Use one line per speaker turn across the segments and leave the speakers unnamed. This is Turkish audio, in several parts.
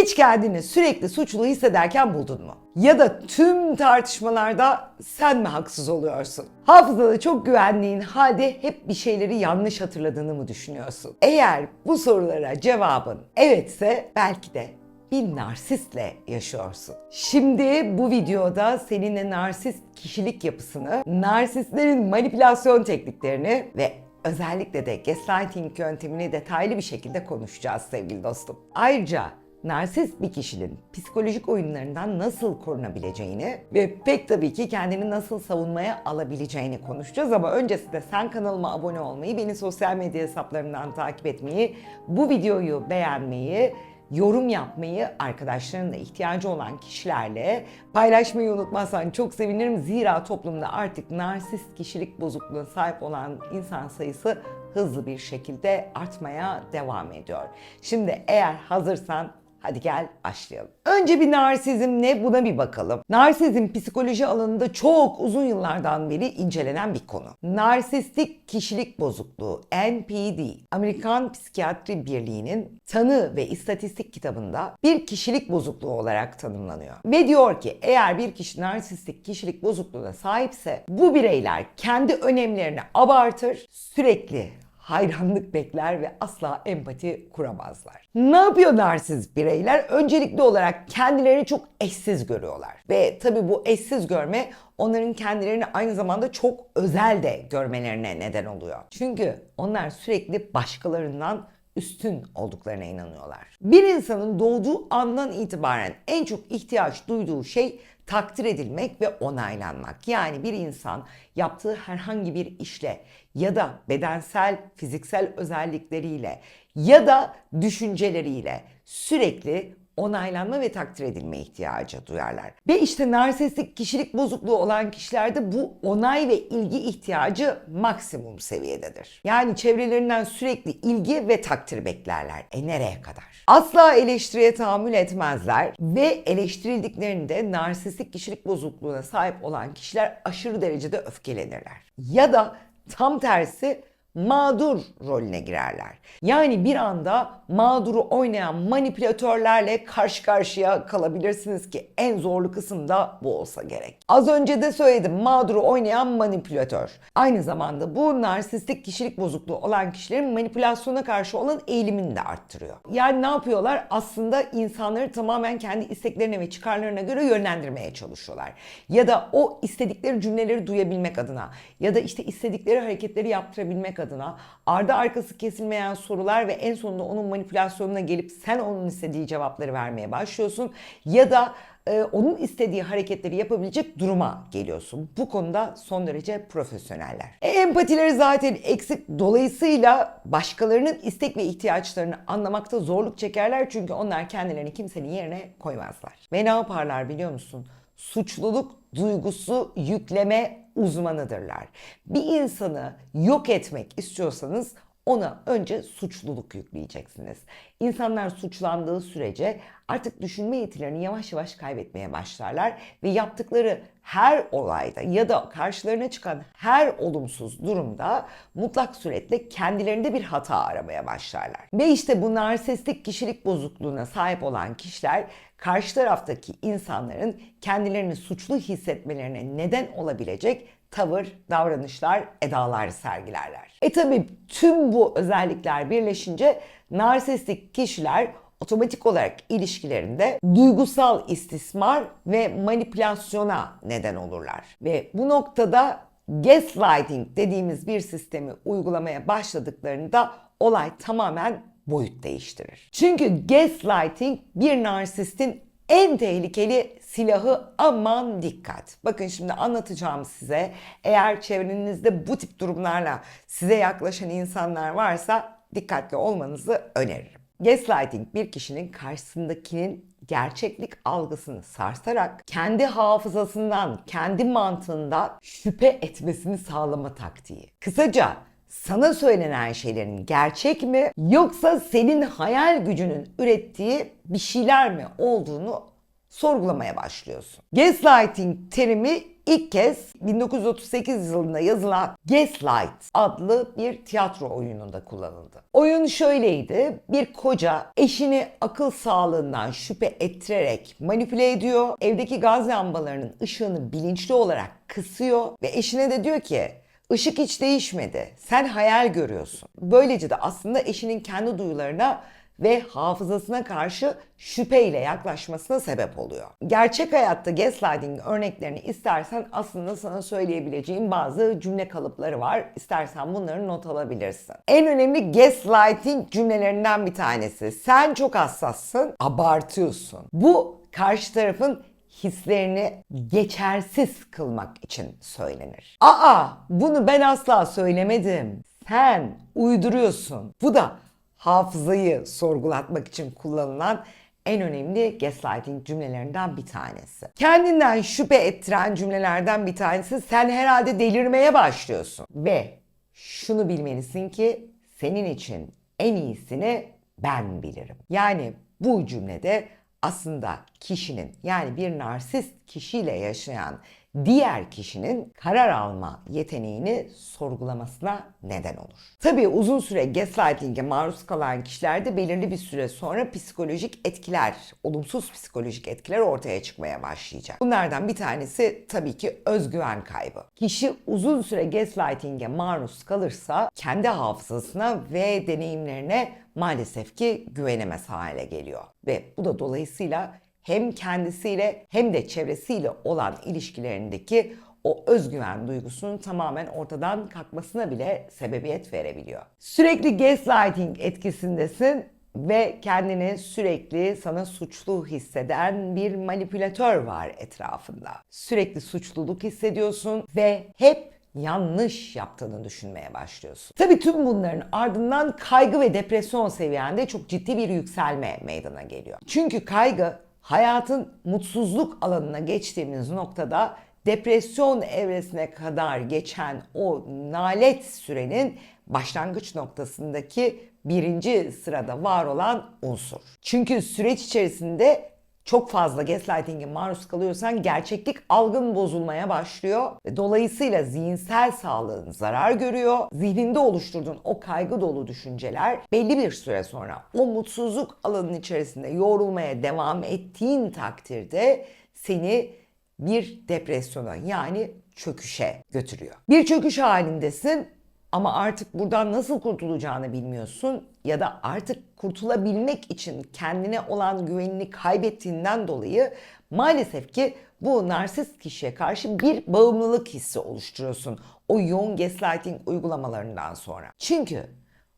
Hiç kendini sürekli suçlu hissederken buldun mu? Ya da tüm tartışmalarda sen mi haksız oluyorsun? Hafızada çok güvendiğin halde hep bir şeyleri yanlış hatırladığını mı düşünüyorsun? Eğer bu sorulara cevabın evetse belki de bir narsistle yaşıyorsun. Şimdi bu videoda seninle narsist kişilik yapısını, narsistlerin manipülasyon tekniklerini ve özellikle de gaslighting yöntemini detaylı bir şekilde konuşacağız sevgili dostum. Ayrıca narsist bir kişinin psikolojik oyunlarından nasıl korunabileceğini ve pek tabii ki kendini nasıl savunmaya alabileceğini konuşacağız ama öncesinde sen kanalıma abone olmayı, beni sosyal medya hesaplarımdan takip etmeyi, bu videoyu beğenmeyi, yorum yapmayı, arkadaşlarınla ihtiyacı olan kişilerle paylaşmayı unutmazsan çok sevinirim. Zira toplumda artık narsist kişilik bozukluğuna sahip olan insan sayısı hızlı bir şekilde artmaya devam ediyor. Şimdi eğer hazırsan Hadi gel başlayalım. Önce bir narsizm ne buna bir bakalım. Narsizm psikoloji alanında çok uzun yıllardan beri incelenen bir konu. Narsistik kişilik bozukluğu NPD, Amerikan Psikiyatri Birliği'nin tanı ve istatistik kitabında bir kişilik bozukluğu olarak tanımlanıyor. Ve diyor ki eğer bir kişi narsistik kişilik bozukluğuna sahipse bu bireyler kendi önemlerini abartır, sürekli hayranlık bekler ve asla empati kuramazlar. Ne yapıyor narsist bireyler? Öncelikli olarak kendilerini çok eşsiz görüyorlar. Ve tabii bu eşsiz görme onların kendilerini aynı zamanda çok özel de görmelerine neden oluyor. Çünkü onlar sürekli başkalarından üstün olduklarına inanıyorlar. Bir insanın doğduğu andan itibaren en çok ihtiyaç duyduğu şey takdir edilmek ve onaylanmak. Yani bir insan yaptığı herhangi bir işle ya da bedensel, fiziksel özellikleriyle ya da düşünceleriyle sürekli onaylanma ve takdir edilme ihtiyacı duyarlar. Ve işte narsistik kişilik bozukluğu olan kişilerde bu onay ve ilgi ihtiyacı maksimum seviyededir. Yani çevrelerinden sürekli ilgi ve takdir beklerler. E nereye kadar? Asla eleştiriye tahammül etmezler ve eleştirildiklerinde narsistik kişilik bozukluğuna sahip olan kişiler aşırı derecede öfkelenirler. Ya da tam tersi mağdur rolüne girerler. Yani bir anda mağduru oynayan manipülatörlerle karşı karşıya kalabilirsiniz ki en zorlu kısım da bu olsa gerek. Az önce de söyledim mağduru oynayan manipülatör. Aynı zamanda bu narsistik kişilik bozukluğu olan kişilerin manipülasyona karşı olan eğilimini de arttırıyor. Yani ne yapıyorlar? Aslında insanları tamamen kendi isteklerine ve çıkarlarına göre yönlendirmeye çalışıyorlar. Ya da o istedikleri cümleleri duyabilmek adına ya da işte istedikleri hareketleri yaptırabilmek adına ardı arkası kesilmeyen sorular ve en sonunda onun manipülasyonuna gelip sen onun istediği cevapları vermeye başlıyorsun ya da e, onun istediği hareketleri yapabilecek duruma geliyorsun. Bu konuda son derece profesyoneller. E, empatileri zaten eksik. Dolayısıyla başkalarının istek ve ihtiyaçlarını anlamakta zorluk çekerler. Çünkü onlar kendilerini kimsenin yerine koymazlar. Ve ne yaparlar biliyor musun? Suçluluk duygusu yükleme uzmanıdırlar. Bir insanı yok etmek istiyorsanız ona önce suçluluk yükleyeceksiniz. İnsanlar suçlandığı sürece artık düşünme yetilerini yavaş yavaş kaybetmeye başlarlar ve yaptıkları her olayda ya da karşılarına çıkan her olumsuz durumda mutlak suretle kendilerinde bir hata aramaya başlarlar. Ve işte bu narsistik kişilik bozukluğuna sahip olan kişiler karşı taraftaki insanların kendilerini suçlu hissetmelerine neden olabilecek tavır, davranışlar, edalar sergilerler. E tabi tüm bu özellikler birleşince narsistik kişiler otomatik olarak ilişkilerinde duygusal istismar ve manipülasyona neden olurlar. Ve bu noktada gaslighting dediğimiz bir sistemi uygulamaya başladıklarında olay tamamen boyut değiştirir. Çünkü gaslighting bir narsistin en tehlikeli silahı aman dikkat. Bakın şimdi anlatacağım size. Eğer çevrenizde bu tip durumlarla size yaklaşan insanlar varsa dikkatli olmanızı öneririm. Gaslighting bir kişinin karşısındakinin gerçeklik algısını sarsarak kendi hafızasından, kendi mantığından şüphe etmesini sağlama taktiği. Kısaca sana söylenen şeylerin gerçek mi yoksa senin hayal gücünün ürettiği bir şeyler mi olduğunu sorgulamaya başlıyorsun. Gaslighting terimi ilk kez 1938 yılında yazılan Gaslight adlı bir tiyatro oyununda kullanıldı. Oyun şöyleydi. Bir koca eşini akıl sağlığından şüphe ettirerek manipüle ediyor. Evdeki gaz lambalarının ışığını bilinçli olarak kısıyor ve eşine de diyor ki Işık hiç değişmedi. Sen hayal görüyorsun. Böylece de aslında eşinin kendi duyularına ve hafızasına karşı şüpheyle yaklaşmasına sebep oluyor. Gerçek hayatta gaslighting örneklerini istersen aslında sana söyleyebileceğim bazı cümle kalıpları var. İstersen bunları not alabilirsin. En önemli gaslighting cümlelerinden bir tanesi. Sen çok hassassın, abartıyorsun. Bu karşı tarafın hislerini geçersiz kılmak için söylenir. Aa bunu ben asla söylemedim. Sen uyduruyorsun. Bu da hafızayı sorgulatmak için kullanılan en önemli gaslighting cümlelerinden bir tanesi. Kendinden şüphe ettiren cümlelerden bir tanesi sen herhalde delirmeye başlıyorsun. Ve şunu bilmelisin ki senin için en iyisini ben bilirim. Yani bu cümlede aslında kişinin yani bir narsist kişiyle yaşayan diğer kişinin karar alma yeteneğini sorgulamasına neden olur. Tabii uzun süre gaslighting'e maruz kalan kişilerde belirli bir süre sonra psikolojik etkiler, olumsuz psikolojik etkiler ortaya çıkmaya başlayacak. Bunlardan bir tanesi tabii ki özgüven kaybı. Kişi uzun süre gaslighting'e maruz kalırsa kendi hafızasına ve deneyimlerine maalesef ki güvenemez hale geliyor. Ve bu da dolayısıyla hem kendisiyle hem de çevresiyle olan ilişkilerindeki o özgüven duygusunun tamamen ortadan kalkmasına bile sebebiyet verebiliyor. Sürekli gaslighting etkisindesin ve kendini sürekli sana suçlu hisseden bir manipülatör var etrafında. Sürekli suçluluk hissediyorsun ve hep yanlış yaptığını düşünmeye başlıyorsun. Tabii tüm bunların ardından kaygı ve depresyon seviyende çok ciddi bir yükselme meydana geliyor. Çünkü kaygı hayatın mutsuzluk alanına geçtiğimiz noktada depresyon evresine kadar geçen o nalet sürenin başlangıç noktasındaki birinci sırada var olan unsur. Çünkü süreç içerisinde çok fazla gaslighting'e maruz kalıyorsan gerçeklik algın bozulmaya başlıyor. Dolayısıyla zihinsel sağlığın zarar görüyor. Zihninde oluşturduğun o kaygı dolu düşünceler belli bir süre sonra o mutsuzluk alanının içerisinde yoğrulmaya devam ettiğin takdirde seni bir depresyona yani çöküşe götürüyor. Bir çöküş halindesin ama artık buradan nasıl kurtulacağını bilmiyorsun ya da artık kurtulabilmek için kendine olan güvenini kaybettiğinden dolayı maalesef ki bu narsist kişiye karşı bir bağımlılık hissi oluşturuyorsun o yoğun gaslighting uygulamalarından sonra. Çünkü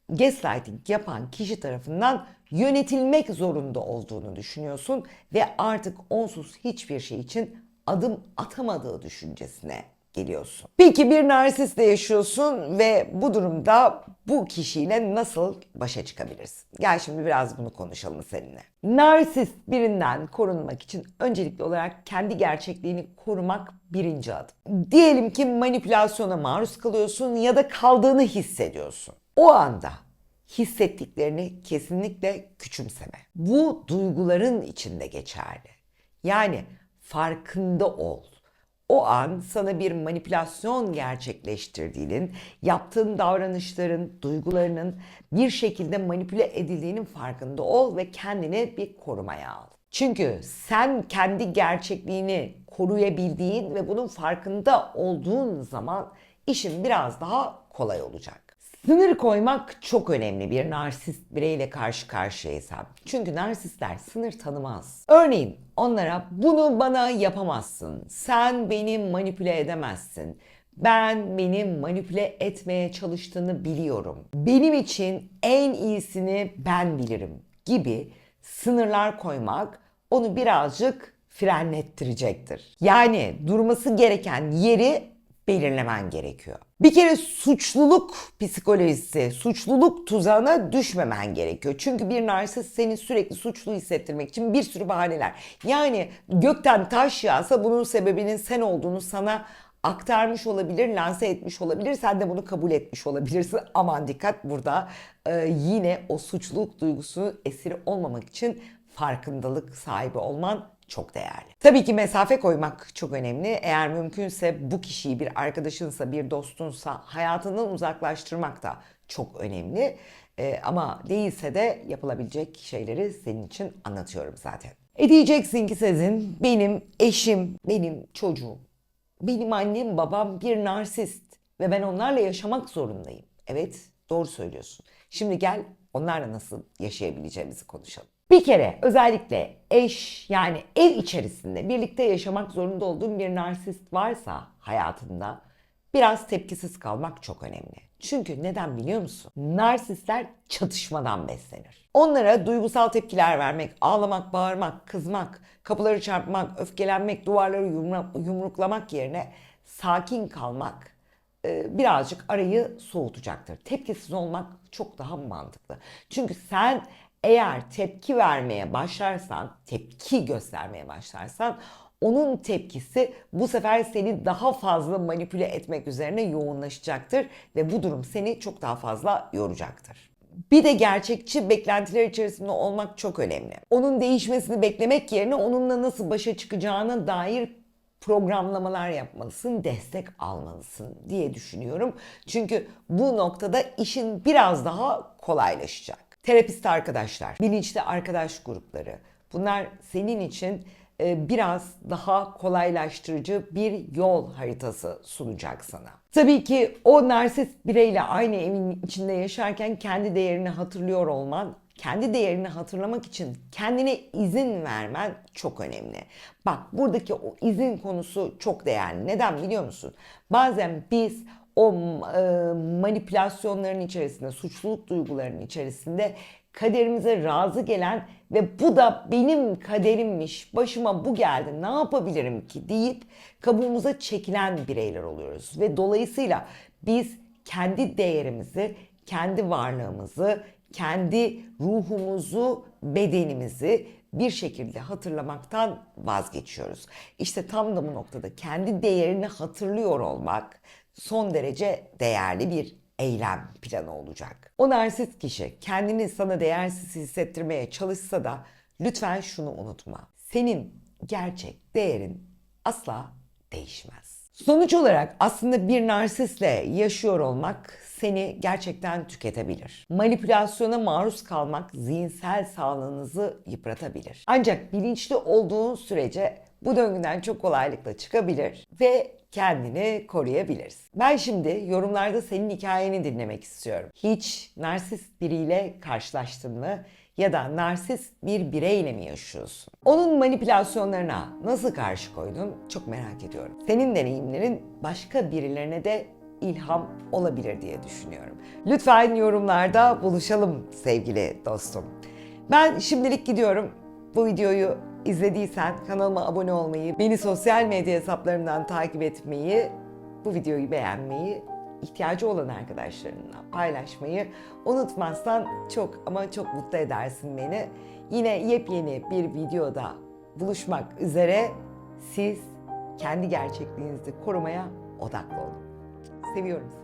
gaslighting yapan kişi tarafından yönetilmek zorunda olduğunu düşünüyorsun ve artık onsuz hiçbir şey için adım atamadığı düşüncesine geliyorsun. Peki bir narsistle yaşıyorsun ve bu durumda bu kişiyle nasıl başa çıkabilirsin? Gel şimdi biraz bunu konuşalım seninle. Narsist birinden korunmak için öncelikli olarak kendi gerçekliğini korumak birinci adım. Diyelim ki manipülasyona maruz kalıyorsun ya da kaldığını hissediyorsun. O anda hissettiklerini kesinlikle küçümseme. Bu duyguların içinde geçerli. Yani farkında ol o an sana bir manipülasyon gerçekleştirdiğinin, yaptığın davranışların, duygularının bir şekilde manipüle edildiğinin farkında ol ve kendini bir korumaya al. Çünkü sen kendi gerçekliğini koruyabildiğin ve bunun farkında olduğun zaman işin biraz daha kolay olacak. Sınır koymak çok önemli bir narsist bireyle karşı karşıyaysan. Çünkü narsistler sınır tanımaz. Örneğin onlara bunu bana yapamazsın, sen beni manipüle edemezsin, ben beni manipüle etmeye çalıştığını biliyorum. Benim için en iyisini ben bilirim gibi sınırlar koymak onu birazcık frenlettirecektir. Yani durması gereken yeri belirlemen gerekiyor. Bir kere suçluluk psikolojisi, suçluluk tuzağına düşmemen gerekiyor. Çünkü bir narsist seni sürekli suçlu hissettirmek için bir sürü bahaneler. Yani gökten taş yağsa bunun sebebinin sen olduğunu sana aktarmış olabilir, lanse etmiş olabilir. Sen de bunu kabul etmiş olabilirsin. Aman dikkat burada e, yine o suçluluk duygusu esiri olmamak için farkındalık sahibi olman çok değerli. Tabii ki mesafe koymak çok önemli. Eğer mümkünse bu kişiyi bir arkadaşınsa, bir dostunsa hayatından uzaklaştırmak da çok önemli. Ee, ama değilse de yapılabilecek şeyleri senin için anlatıyorum zaten. E diyeceksin ki Sezin, benim eşim, benim çocuğum, benim annem babam bir narsist ve ben onlarla yaşamak zorundayım. Evet, doğru söylüyorsun. Şimdi gel onlarla nasıl yaşayabileceğimizi konuşalım. Bir kere özellikle eş yani ev içerisinde birlikte yaşamak zorunda olduğun bir narsist varsa hayatında biraz tepkisiz kalmak çok önemli. Çünkü neden biliyor musun? Narsistler çatışmadan beslenir. Onlara duygusal tepkiler vermek, ağlamak, bağırmak, kızmak, kapıları çarpmak, öfkelenmek, duvarları yumruklamak yerine sakin kalmak e, birazcık arayı soğutacaktır. Tepkisiz olmak çok daha mantıklı. Çünkü sen eğer tepki vermeye başlarsan, tepki göstermeye başlarsan onun tepkisi bu sefer seni daha fazla manipüle etmek üzerine yoğunlaşacaktır ve bu durum seni çok daha fazla yoracaktır. Bir de gerçekçi beklentiler içerisinde olmak çok önemli. Onun değişmesini beklemek yerine onunla nasıl başa çıkacağına dair programlamalar yapmalısın, destek almalısın diye düşünüyorum. Çünkü bu noktada işin biraz daha kolaylaşacak. Terapist arkadaşlar, bilinçli arkadaş grupları bunlar senin için e, biraz daha kolaylaştırıcı bir yol haritası sunacak sana. Tabii ki o narsist bireyle aynı evin içinde yaşarken kendi değerini hatırlıyor olman kendi değerini hatırlamak için kendine izin vermen çok önemli. Bak buradaki o izin konusu çok değerli. Neden biliyor musun? Bazen biz o e, manipülasyonların içerisinde, suçluluk duygularının içerisinde kaderimize razı gelen ve bu da benim kaderimmiş, başıma bu geldi, ne yapabilirim ki deyip kabuğumuza çekilen bireyler oluyoruz. Ve dolayısıyla biz kendi değerimizi, kendi varlığımızı, kendi ruhumuzu, bedenimizi bir şekilde hatırlamaktan vazgeçiyoruz. İşte tam da bu noktada kendi değerini hatırlıyor olmak son derece değerli bir eylem planı olacak. O narsist kişi kendini sana değersiz hissettirmeye çalışsa da lütfen şunu unutma. Senin gerçek değerin asla değişmez. Sonuç olarak aslında bir narsistle yaşıyor olmak seni gerçekten tüketebilir. Manipülasyona maruz kalmak zihinsel sağlığınızı yıpratabilir. Ancak bilinçli olduğun sürece bu döngüden çok kolaylıkla çıkabilir ve kendini koruyabilirsin. Ben şimdi yorumlarda senin hikayeni dinlemek istiyorum. Hiç narsist biriyle karşılaştın mı? Ya da narsist bir bireyle mi yaşıyorsun? Onun manipülasyonlarına nasıl karşı koydun? Çok merak ediyorum. Senin deneyimlerin başka birilerine de ilham olabilir diye düşünüyorum. Lütfen yorumlarda buluşalım sevgili dostum. Ben şimdilik gidiyorum. Bu videoyu izlediysen kanalıma abone olmayı, beni sosyal medya hesaplarımdan takip etmeyi, bu videoyu beğenmeyi, ihtiyacı olan arkadaşlarınla paylaşmayı unutmazsan çok ama çok mutlu edersin beni. Yine yepyeni bir videoda buluşmak üzere siz kendi gerçekliğinizi korumaya odaklı olun. Seviyorum sizi.